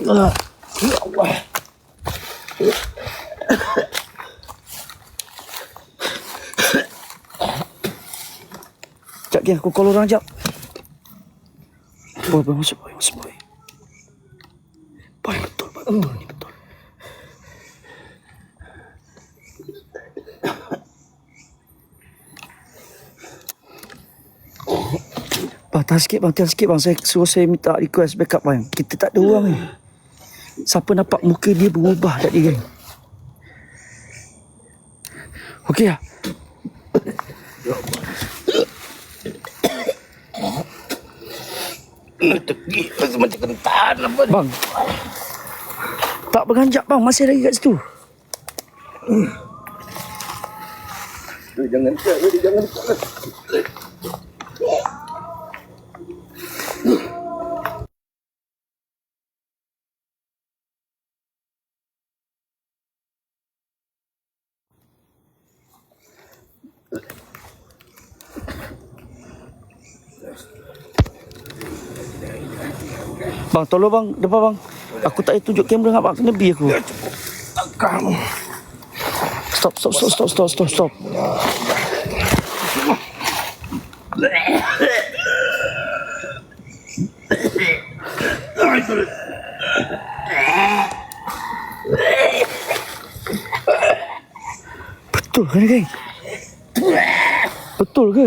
Ya. Sekejap, Gen. Aku call orang sekejap. Boy, boy, masuk, boy, masuk, boy. Boy, betul, boy, betul ni, betul. Bang, tahan sikit bang, tahan sikit bang. Saya suruh saya minta request backup bang. Kita tak ada orang ni. Siapa nampak muka dia berubah tak dia geng? Okey lah. Macam kentan apa ni. Bang. Tak beranjak bang, masih lagi kat situ. Tu jangan tu jangan kat. Bang, tolong bang, depan bang. Aku tak boleh tunjuk kamera dengan bang, kena bi aku. Kamu. Stop, stop, stop, stop, stop, stop, stop. Betul ke ni, geng? Betul ke?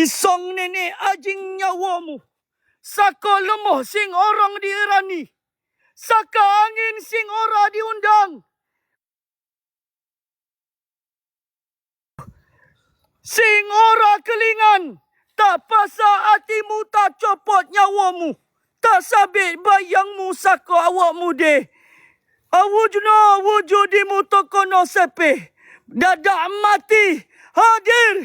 Isong nenek ajing nyawamu. Saka lemah sing orang diirani. Saka angin sing ora diundang. Sing ora kelingan. Tak pasal hatimu tak copot nyawamu. Tak sabit bayangmu saka awakmu deh. Awujna wujudimu tokono sepe. Dadak mati hadir.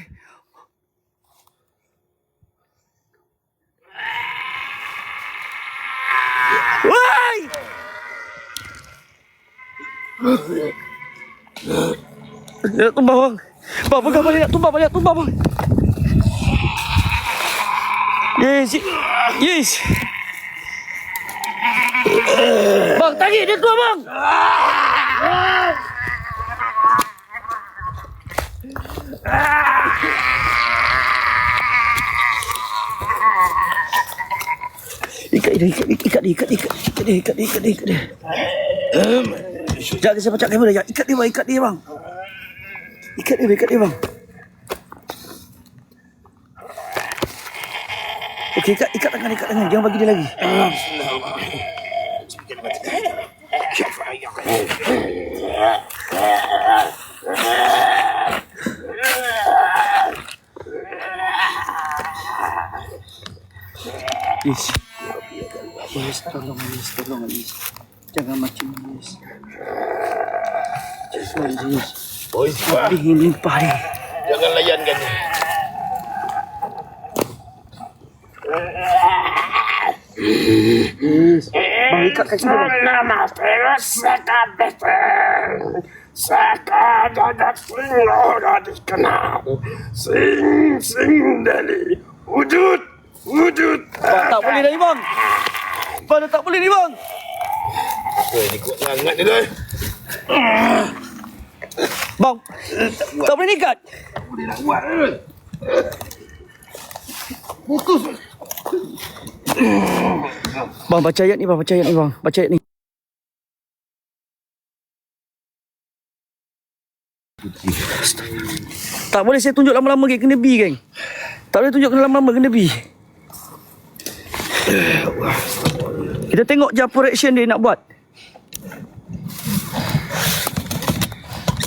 Wai! Nak tumbang bang. Bang, pegang balik nak tumbang balik, tumbang bang. Yes, yes. Bang, tarik dia keluar bang. Ikat dia, ikat dia, ikat dia, ikat dia, ikat dia, ikat dia, ikat dia, ikat dia. Jangan saya pecah kamera, jangan. Ikat dia bang, ikat dia bang. Ikat dia, ikat dia bang. Okey, ikat, ikat tangan, ikat tangan. Jangan bagi dia lagi. Yes. Yes, tolong Yes, tolong Yes. Jangan macam ni Yes. Jangan Yes. Boy, Sipa. Tapi ini pari. Jangan layankan ni. Yes. Bang, ikat kaki dia bang. Nama Peres Saka Betel Saka dadat Lora dikenal Sing sing dari Wujud Wujud Bang, tak boleh dah ni bang. Bang, dah tak boleh ni bang. Boy, ni kuat sangat ni tu. Bang, tak boleh ni ikat. Boleh nak buat ke? Putus. Bang, baca ayat ni bang, baca ayat ni bang. Baca ayat ni. Tak boleh saya tunjuk lama-lama geng, kena B geng. Tak boleh tunjuk kena lama-lama, kena B. Kita tengok je apa reaction dia nak buat.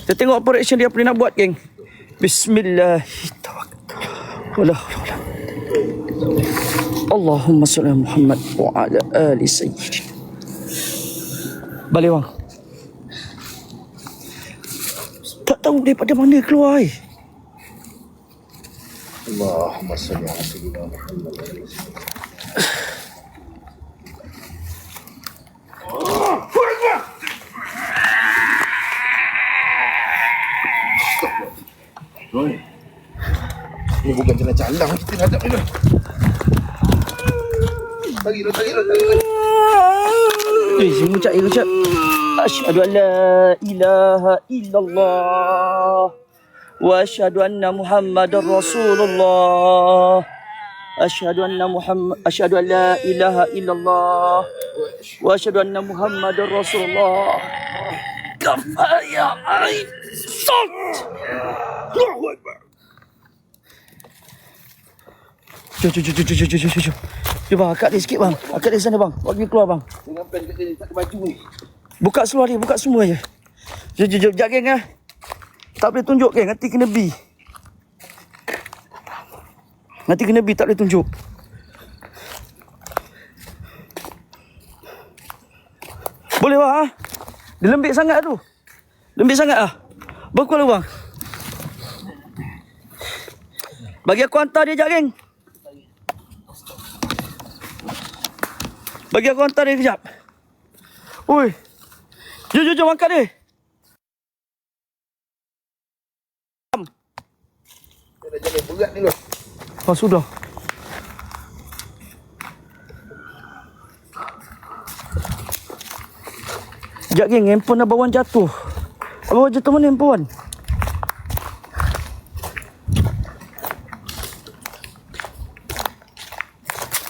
Kita tengok apa reaction dia apa dia nak buat, geng. Bismillahirrahmanirrahim. Allahumma salli ala Muhammad wa ala ali sayyidina. Balik bang. Tak tahu daripada mana keluar eh. Allahumma salli ala sayyidina Muhammad. Ini bukan jalan calang kita nak hadap ni Roy. Tarik Roy, tarik Roy, tarik Roy. Eh, si ngucap, ya ngucap. Asyhadu an la ilaha illallah. Wa asyhadu anna Muhammadar Rasulullah. Asyhadu anna Muhammad asyhadu an la ilaha illallah. Wa asyhadu anna Muhammadar Rasulullah. Kafaya ain salt. Allahu Akbar. Jom, jom, jom, jom, jom, jom, jom, jom. Bang, akak dia sikit bang. Akak dia sana bang. Bagi keluar bang. Dengan pen kat dia, tak baju ni. Buka seluar dia, buka semua je. Jom, jom, jom. Sekejap, geng, eh. Tak boleh tunjuk, geng. Nanti kena B. Nanti kena B, tak boleh tunjuk. Boleh, bang, ha? Dia lembik sangat tu. Lembik sangat, ah. Bang, keluar dulu, bang. Bagi aku hantar dia, sekejap, geng. Bagi aku hantar dia kejap. Oi. Jom, jom, jom angkat dia. Dia dah jalan berat ni Roy. Oh, sudah. Sekejap, geng. Handphone abang jatuh. Abang jatuh mana handphone?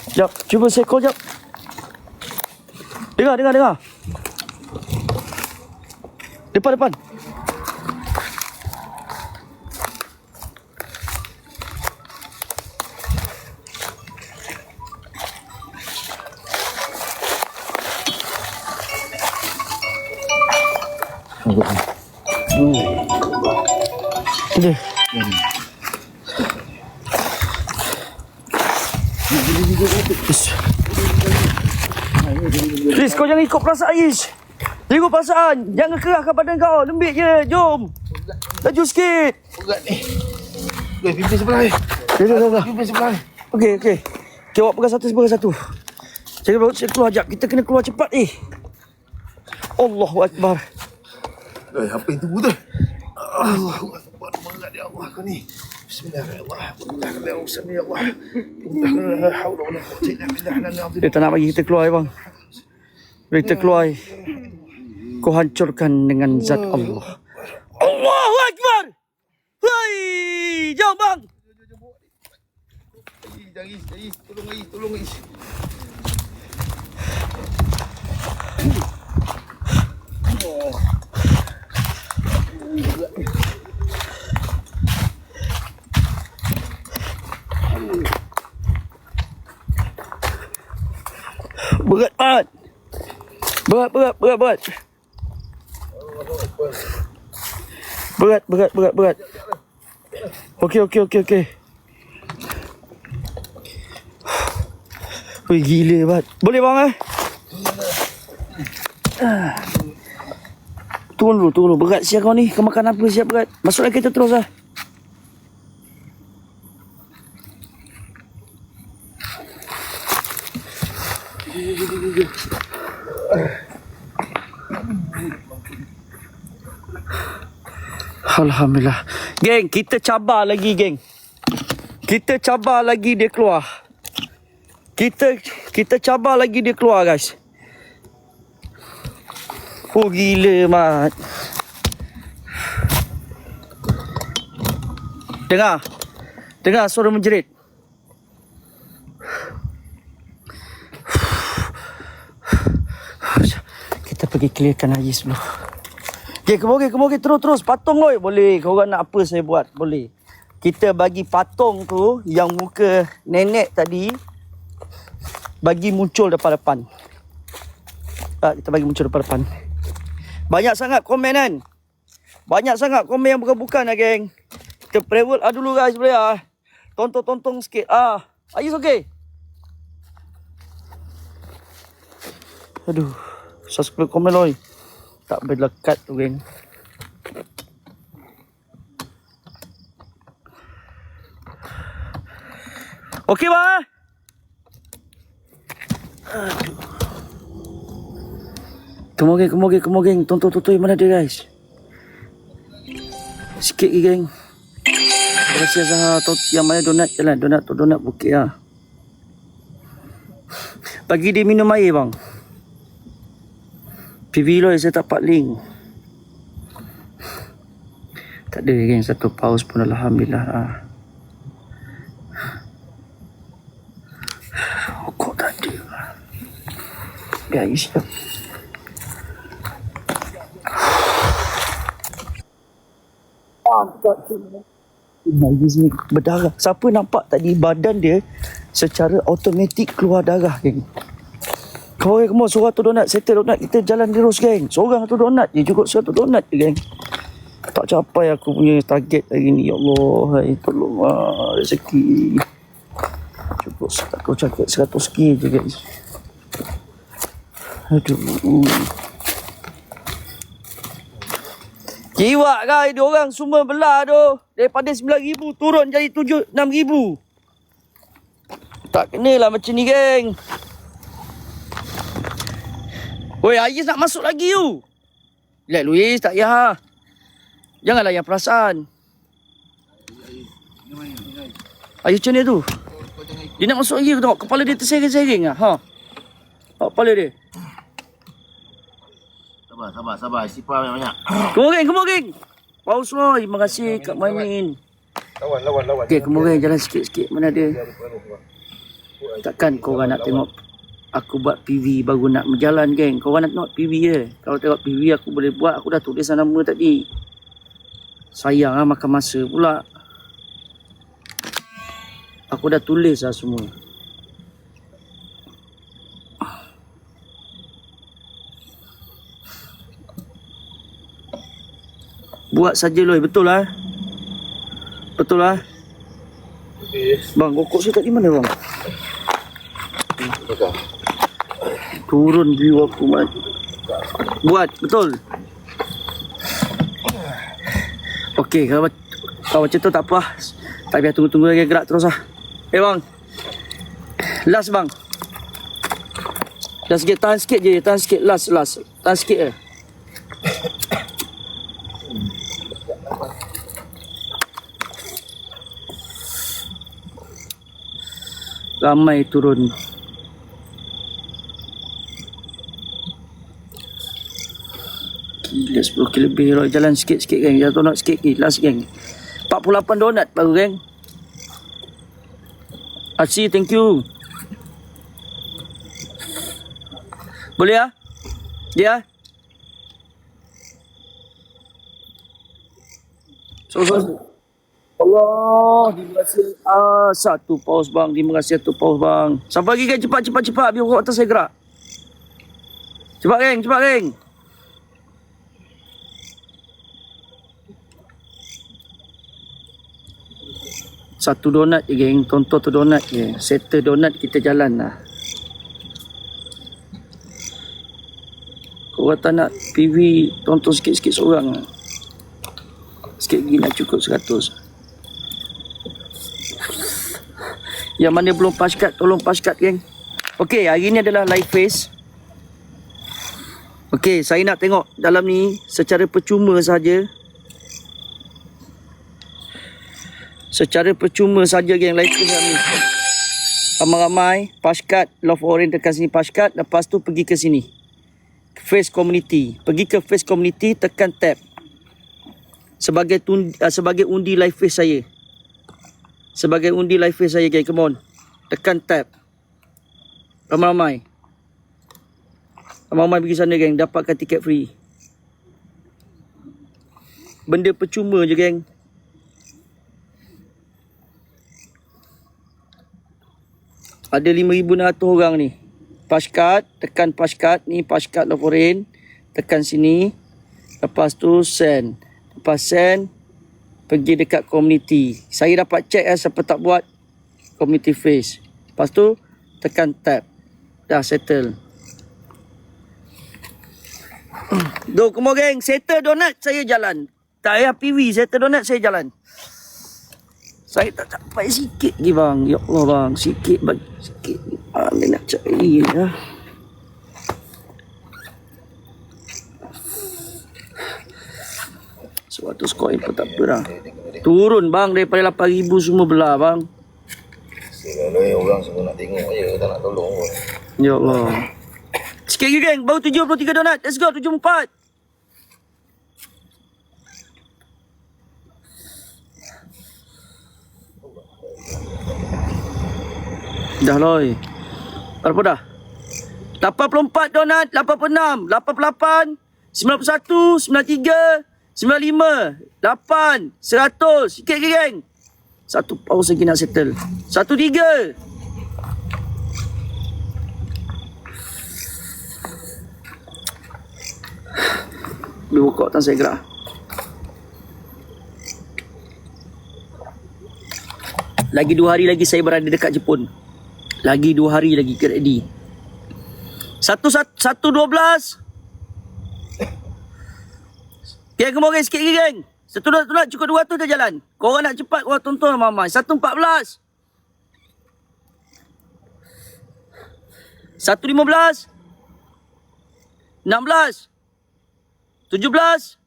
Sekejap. Cuba saya call sekejap. Dengar, dengar, dengar. Depan, depan. Dia. Ish. Chris, kau jangan ikut perasaan Ish. Jangan ikut perasaan. Jangan kerahkan badan kau. Lembik je. Jom. Laju sikit. Berat ni. Roy, pimpin sebelah ni. Dah, dah, dah, dah. Pimpin sebelah ni. Okey, okey. Okey, awak pegang satu, pegang satu. Saya bawa saya keluar jap. Kita kena keluar cepat ni. Allahu Akbar. Roy, apa yang tunggu tu? Allahu Akbar. Berat ya Allah kau ni. Bismillahirrahmanirrahim. Bismillahirrahmanirrahim. Ya Allah. Bismillahirrahmanirrahim. La hawla wa la quwwata illa billah. Al-azim. Dia tak nak bagi kita keluar eh, bang. Bila kita keluar, eh, kau hancurkan dengan zat Allah. Allahu Akbar! Hai! Jom bang! Tolong lagi, tolong lagi. Berat banget. Berat, berat, berat, berat. Berat, berat, berat, berat. Okey, okey, okey, okey. Gila. Boleh eh? Turun dulu, turun dulu. Berat siap kau ni. Kau makan apa siap berat. Masuklah kereta terus lah. Alhamdulillah. Geng, kita cabar lagi, geng. Kita cabar lagi dia keluar. Kita kita cabar lagi dia keluar, guys. Oh, gila, mat. Dengar. Dengar suara menjerit. Pergi clearkan Haji dulu. Okay, kemari, kemari, terus, terus. Patung, oi. Boleh. Kau nak apa saya buat? Boleh. Kita bagi patung tu, yang muka nenek tadi, bagi muncul depan-depan. Tak, kita bagi muncul depan-depan. Banyak sangat komen kan? Banyak sangat komen yang bukan-bukan lah geng. Kita private ah dulu guys boleh ah. Tonton-tonton sikit ah. Are you okay? Aduh. Subscribe komen loy. Tak berlekat tu geng. Okey. Come on geng, on geng, on geng. Tonton tonton mana dia guys. Sikit lagi geng. Terima kasih. Tot- Yang mana donat jalan. Donat tu donat bukit lah. Bagi dia minum air bang. PV Loy saya tak pak link. Tak ada geng. Satu pause pun Alhamdulillah lah. Rokok tak ada lah. Nangis ni berdarah. Siapa nampak tadi badan dia secara automatik keluar darah, geng. Kau orang kemau seorang tu donat, settle donat, kita jalan terus, geng. Seorang tu donat je, cukup satu donat je, geng. Tak capai aku punya target hari ni, ya Allah. Hai, tolong lah, rezeki. Cukup seratus cakap, seratus sikit je, guys. Aduh. Kiwak kan dia orang semua belah tu. Daripada 9,000 turun jadi 7 6,000. Tak kenalah macam ni geng. Oi, Ayis nak masuk lagi tu. Let Luis tak payah. Janganlah yang perasaan. Ayus macam ni tu. Dia nak masuk lagi aku tengok kepala dia tersering-sering ah. Ha. Ha, kepala dia. Sabar, sabar, sabar. Sipar banyak-banyak. Geng, come on geng. Terima kasih Kak Maimin. Lawan, lawan, lawan. On geng, jalan sikit-sikit. Mana dia? Takkan korang nak tengok aku buat PV baru nak berjalan geng. Korang nak tengok PV je. Kalau tengok PV aku boleh buat, aku dah tulis nama tadi. Sayang lah makan masa pula. Aku dah tulis lah semua. Buat saja loh, betul lah. Betul lah. Bang, rokok saya kat di mana bang? Turun view aku mat. Buat, betul. Okey, kalau, kalau macam tu tak apa. Tak biar tunggu-tunggu lagi gerak terus lah. Eh bang. Last bang. Last sikit, tahan sikit je. Tahan sikit, last, last. Tahan sikit je. Ramai turun. Gila 10 kilo lebih lah. Jalan sikit-sikit geng. Jatuh nak sikit lagi. Last geng. 48 donat baru geng. Aci, thank you. Boleh ya? Ya? So, so, so. Allah, terima kasih. Ah, satu paus bang. Terima kasih satu paus bang. Sampai lagi geng. Cepat, cepat, cepat. Biar orang atas saya gerak. Cepat geng, cepat geng. Satu donat je geng. Tonton tu donat je. Settle donat kita jalan lah. Korang tak nak PV tonton sikit-sikit seorang lah. Sikit lagi nak cukup seratus. Yang mana belum pass card, tolong pass card geng. Okey, hari ni adalah live face. Okey, saya nak tengok dalam ni secara percuma saja. Secara percuma saja geng face kami. Ramai-ramai, pass card, love orange tekan sini pass card. Lepas tu pergi ke sini. Face community. Pergi ke face community, tekan tab. Sebagai tun, uh, sebagai undi live face saya. Sebagai undi live face saya geng, come on. Tekan tab. Ramai-ramai. Ramai-ramai pergi sana geng, dapatkan tiket free. Benda percuma je geng. Ada 5,600 orang ni. Paskat, tekan paskat ni paskat laporin. Tekan sini. Lepas tu send. Lepas send, pergi dekat community. Saya dapat check eh, siapa tak buat community face. Lepas tu, tekan tab. Dah settle. Do, come. Settle donut, saya jalan. Tak payah PV, settle donut, saya jalan. Saya tak capai sikit lagi bang. Ya Allah bang, sikit bang. Sikit. Ah, ni nak cari ya. Seratus koin pun tak apa dah. Turun bang daripada 8,000 semua belah bang. Segala orang semua nak tengok je, tak nak tolong pun. Ya Allah. Sikit lagi geng, baru 73 donat. Let's go, 74. Dah loy. Berapa dah? 84 donat, 86, 88, 91, 93, 95, 8, 100. Sikit lagi geng. Satu paus lagi nak settle. Satu tiga. Dia buka tak saya gerak. Lagi dua hari lagi saya berada dekat Jepun. Lagi dua hari lagi get ready. Satu, satu, satu dua belas. Geng, on geng, sikit lagi geng. Satu dua, dua cukup dua tu dah jalan. Korang nak cepat, korang tonton mama. Satu empat belas. Satu lima belas. Enam belas. Tujuh belas.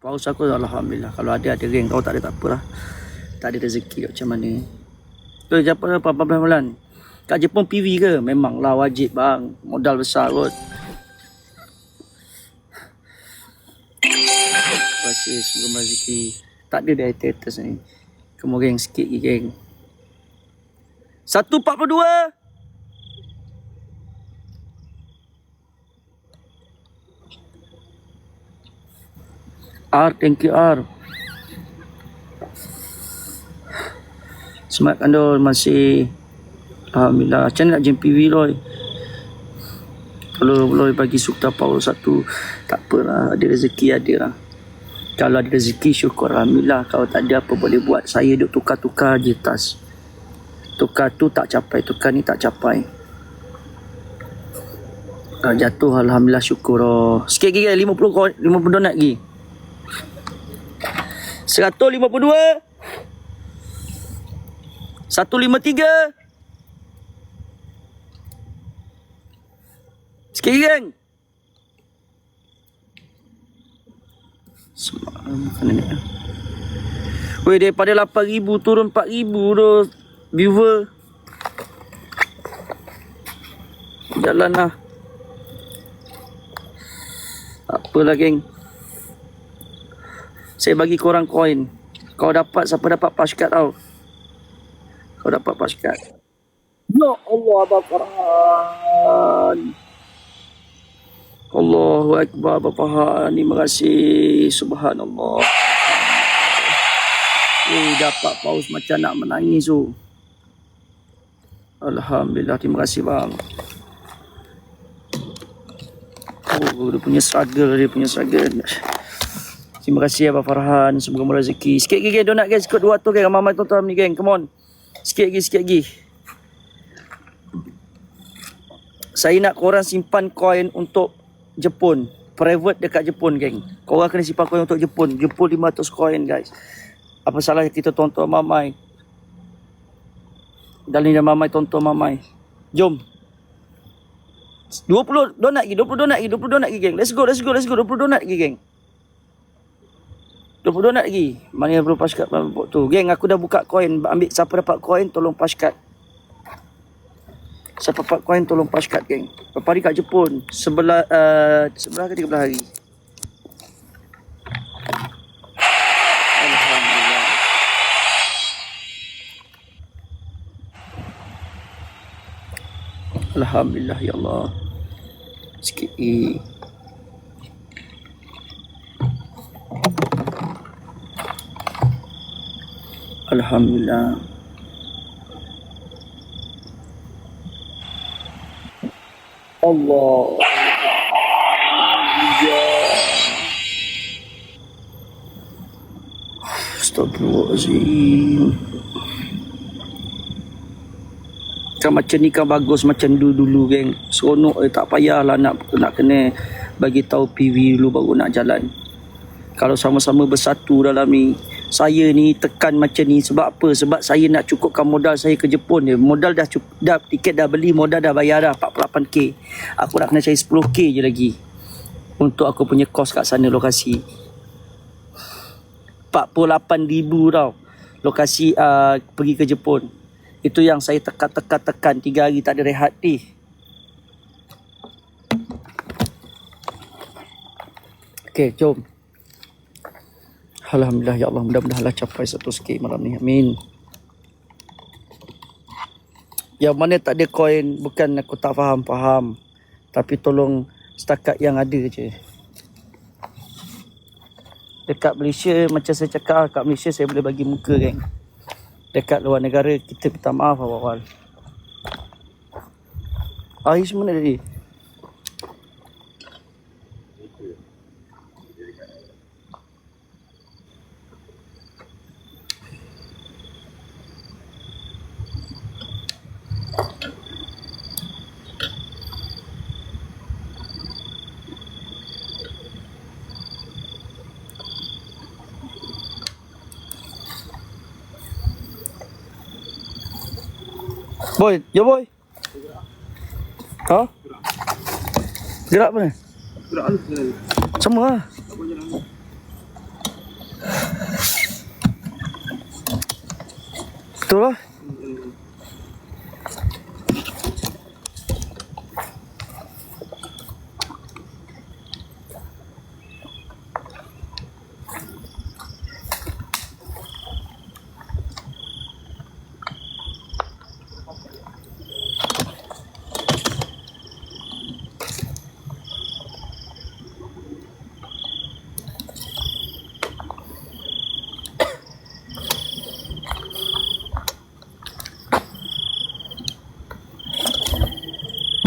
Paus aku Alhamdulillah. Kalau ada, ada geng. Kalau tak ada, tak apalah. Tak ada rezeki macam mana. Siapa apa apa bulan. Kat Jepun PV ke? Memanglah wajib bang. Modal besar kot. Kasih sebelum rezeki. Tak ada dari atas ni. Kamu geng sikit lagi geng. 142 R, thank you R. Semat kandol masih Alhamdulillah. Macam nak JMPV Roy? Kalau Roy bagi sukta power satu, tak apalah. Ada rezeki ada lah. Kalau ada rezeki syukur Alhamdulillah. Kalau tak ada apa boleh buat. Saya duk tukar-tukar je tas. Tukar tu tak capai. Tukar ni tak capai. Kalau jatuh Alhamdulillah syukur. Oh. Sikit lagi kan? 50, ko- 50 donat lagi. 152 153 Sikit ni Weh daripada 8,000 turun 4,000 tu Viewer. Jalan lah. Apalah geng. Saya bagi korang koin. Kau dapat, siapa dapat paskat tau. Kau dapat paskat. Ya Allah, Abang Farhan. Allahu Akbar, Abang Farhan. Terima kasih. Subhanallah. Eh, dapat paus macam nak menangis tu. Alhamdulillah, terima kasih bang. Oh, dia punya struggle, dia punya struggle. Terima kasih Abang Farhan. Semoga murah rezeki. Sikit lagi geng. Donat guys. Ikut dua tu geng. Ramai-ramai tonton ni geng. Come on. Sikit lagi, sikit lagi. Saya nak korang simpan koin untuk Jepun. Private dekat Jepun geng. Korang kena simpan koin untuk Jepun. Jepun 500 koin guys. Apa salah kita tonton Mamai. Dalin dan Mamai tonton Mamai. Jom. 20 donat lagi, 20 donat lagi, 20 donat lagi geng. Let's go, let's go, let's go. 20 donat lagi geng. 20 donat lagi. Mana yang perlu paskat tu. Geng, aku dah buka koin. Ambil siapa dapat koin, tolong paskat. Siapa dapat koin, tolong paskat, geng. Berapa hari kat Jepun? Sebelah, uh, sebelah ke 13 hari? Alhamdulillah. Alhamdulillah, ya Allah. Sikit lagi. Alhamdulillah Allah Astagfirullahaladzim Macam macam ni kan bagus macam dulu dulu geng. Seronok eh, tak payahlah nak nak kena bagi tahu PV dulu baru nak jalan. Kalau sama-sama bersatu dalam ni, saya ni tekan macam ni sebab apa? Sebab saya nak cukupkan modal saya ke Jepun je. Modal dah cukup, dah tiket dah beli, modal dah bayar dah 48k. Aku nak kena cari 10k je lagi untuk aku punya kos kat sana lokasi. 48,000 tau lokasi uh, pergi ke Jepun. Itu yang saya tekan-tekan-tekan 3 hari tak ada rehat ni. Okay, jom. Alhamdulillah ya Allah mudah-mudahanlah capai 100k malam ni. Amin. Yang mana tak ada koin bukan aku tak faham-faham. Tapi tolong setakat yang ada je. Dekat Malaysia macam saya cakap kat Malaysia saya boleh bagi muka kan. Dekat luar negara kita minta maaf awal-awal. Air semua tadi? Boy, yo boy. Ha? Gerak apa ni? Gerak anu jalan. Sama lah. Betul lah.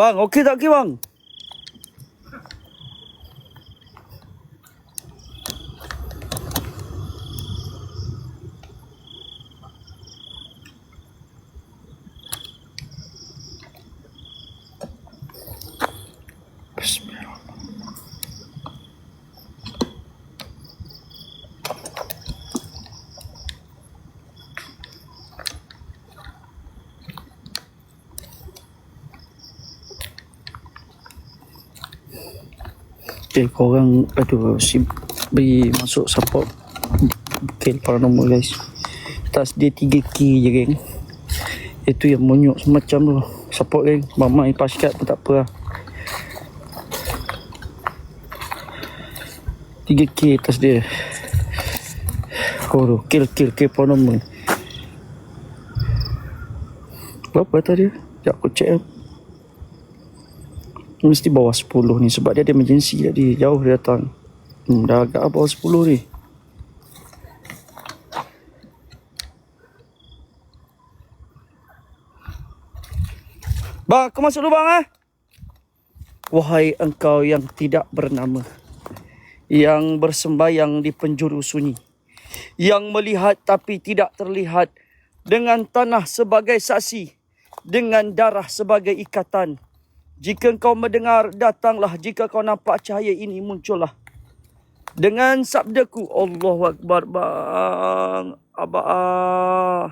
Tak okey bang? Okay, korang aduh si beri masuk support. Bukil paranormal guys. Tas dia 3k je geng. Itu yang monyok semacam tu. Support geng. Mamai paskat pun tak apa lah. 3k atas dia. Oh Kill kill kill paranormal Berapa tadi? Sekejap aku check lah Mesti bawah 10 ni sebab dia ada emergency tadi. Jauh dia datang. Hmm, dah agak bawah 10 ni. Bang, aku masuk dulu bang eh. Wahai engkau yang tidak bernama. Yang bersembayang di penjuru sunyi. Yang melihat tapi tidak terlihat. Dengan tanah sebagai saksi. Dengan darah sebagai ikatan. Jika kau mendengar, datanglah. Jika kau nampak cahaya ini, muncullah. Dengan sabdaku, Allahu Akbar, bang. Abang ah.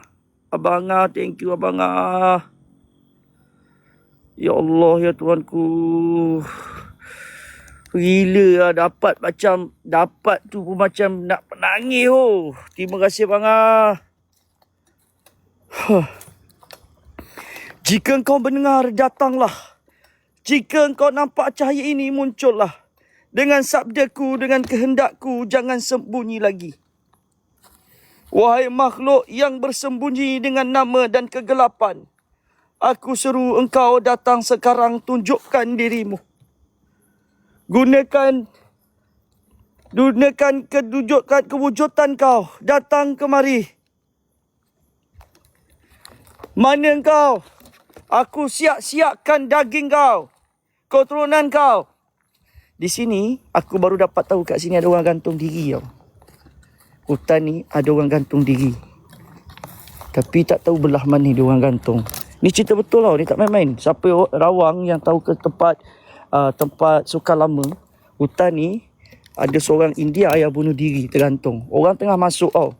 Abang ah, thank you abang ah. Ya Allah, ya Tuhanku. Gila lah dapat macam, dapat tu pun macam nak menangis oh. Terima kasih bang ah. Huh. Jika kau mendengar, datanglah. Jika engkau nampak cahaya ini muncullah. Dengan sabdaku, dengan kehendakku, jangan sembunyi lagi. Wahai makhluk yang bersembunyi dengan nama dan kegelapan. Aku seru engkau datang sekarang tunjukkan dirimu. Gunakan gunakan kedudukan kewujudan kau. Datang kemari. Mana engkau? Aku siap-siapkan daging kau. Kau turunan kau. Di sini, aku baru dapat tahu kat sini ada orang gantung diri tau. Hutan ni ada orang gantung diri. Tapi tak tahu belah mana dia orang gantung. Ni cerita betul tau, ni tak main-main. Siapa rawang yang tahu ke tempat uh, tempat sukan lama, hutan ni ada seorang India yang bunuh diri tergantung. Orang tengah masuk tau.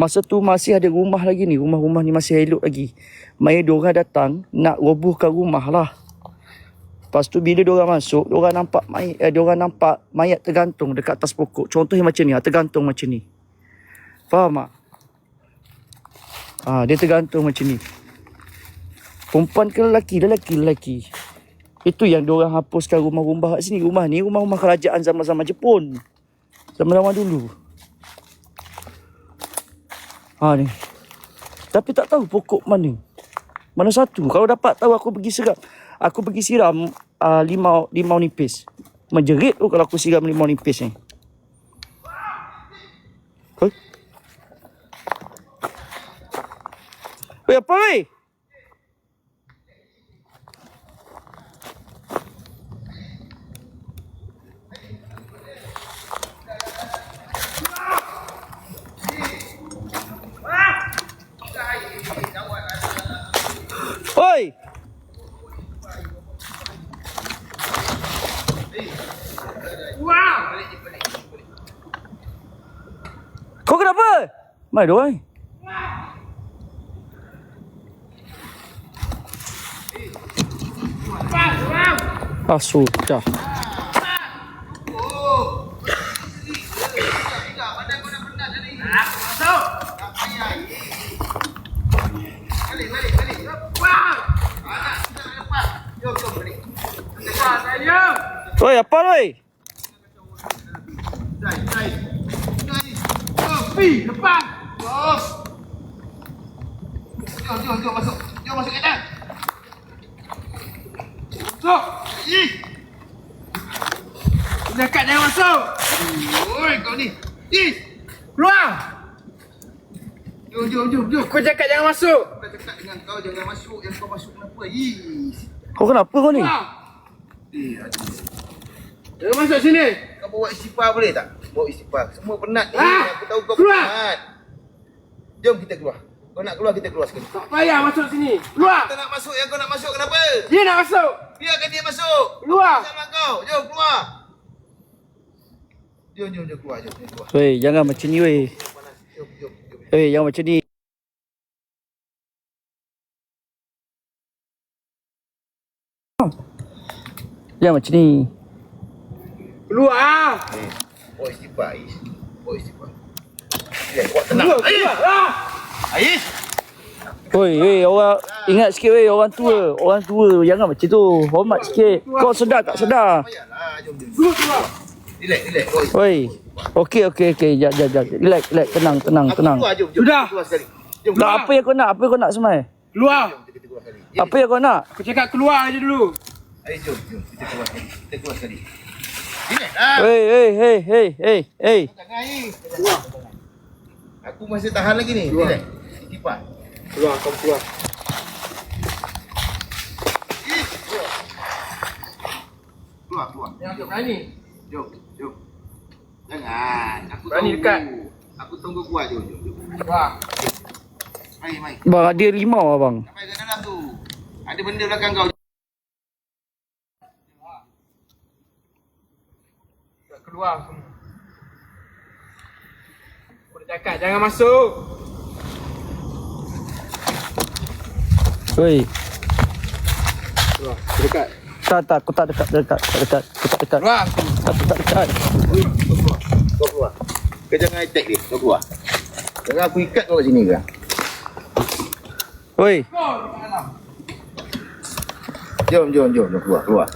Masa tu masih ada rumah lagi ni, rumah-rumah ni masih elok lagi. Maya diorang datang nak robohkan rumah lah. Lepas tu bila diorang masuk, diorang nampak mayat, eh, diorang nampak mayat tergantung dekat atas pokok. Contohnya macam ni, ah, tergantung macam ni. Faham tak? Ah, dia tergantung macam ni. Perempuan ke lelaki? Lelaki, lelaki. Itu yang diorang hapuskan rumah-rumah kat sini. Rumah ni rumah-rumah kerajaan zaman-zaman Jepun. Zaman-zaman dulu. Ha ni. Tapi tak tahu pokok mana. Mana satu. Kalau dapat tahu aku pergi serap. Aku pergi siram uh, limau, limau nipis. Menjerit tu kalau aku siram limau nipis ni. Weh apa weh? Oi! Kau kenapa? Mai doang. ni. Ah sudah. Oi, apa oi? Jom, jom, jom masuk. Jom masuk kat dalam. Masuk. Ih. Dekat jangan masuk. Oi, kau ni. Ih. Keluar. Jom, jom, jom, jom. Aku cakap jangan masuk. Dah cakap dengan kau jangan masuk. Yang kau masuk kenapa? Ih. Kau kenapa kau ni? Eh, aduh. Jangan masuk sini. Kau bawa istighfar boleh tak? Bawa istighfar. Semua penat ni. Ah, Aku tahu kau keluar. penat. Jom kita keluar. Kau nak keluar, kita keluar sekali. Tak payah masuk sini. Keluar. Kita nak masuk yang kau nak masuk kenapa? Dia nak masuk. Biarkan dia masuk. Keluar. Sama kau. Jom keluar. Jom, jom, jom keluar. Jom, jom keluar. Weh, jangan macam ni weh. Jom, jom, jom. Weh, jangan macam ni. Jangan macam ni. Keluar. Eh, bawa istighfar, Ais. Bawa istighfar. Eh, buat tenang. Ais! Ais! Woi, weh, orang ingat sikit weh, orang tua. Orang tua jangan macam tu. Hormat sikit. Kau sedar tak sedar? Jom. Keluar. Keluar. Relax, relax. Woi. Okey, okey, okey. Jap, jap, jap. Relax, relax. Tenang, tenang, tenang. Sudah. Keluar sekali. Tak, keluar. apa yang kau nak? Apa yang kau nak semai? Keluar. Jom, kita keluar sekali. Apa yang kau nak? Aku cakap keluar aja dulu. Ais, jom, jom. Kita keluar sekali. Kita keluar sekali. Lah. Hei, hei, hei, hei, hei, hei. Aku masih tahan lagi ni. Keluar. Istighfar. Keluar. Kau keluar. Keluar. Keluar. Jangan berani. Jom, jom. Jangan. Aku Berani tunggu. dekat. Aku tunggu kuat. Jom, jom, jom. Keluar. Mai, mai. Bang, ada limau abang. Sampai ke dalam tu. Ada benda belakang kau. Keluar semua. Aku dah cakap jangan masuk. Woi. Keluar. Dekat. Tak, tak, aku tak dekat, dekat, dekat, aku tak dekat. Keluar. Aku tak dekat. Kau keluar. Kau keluar. Kau jangan attack dia. Kau keluar. Jangan aku ikat kau kat sini ke? Dalam. Jom, jom, jom. Jom keluar, keluar.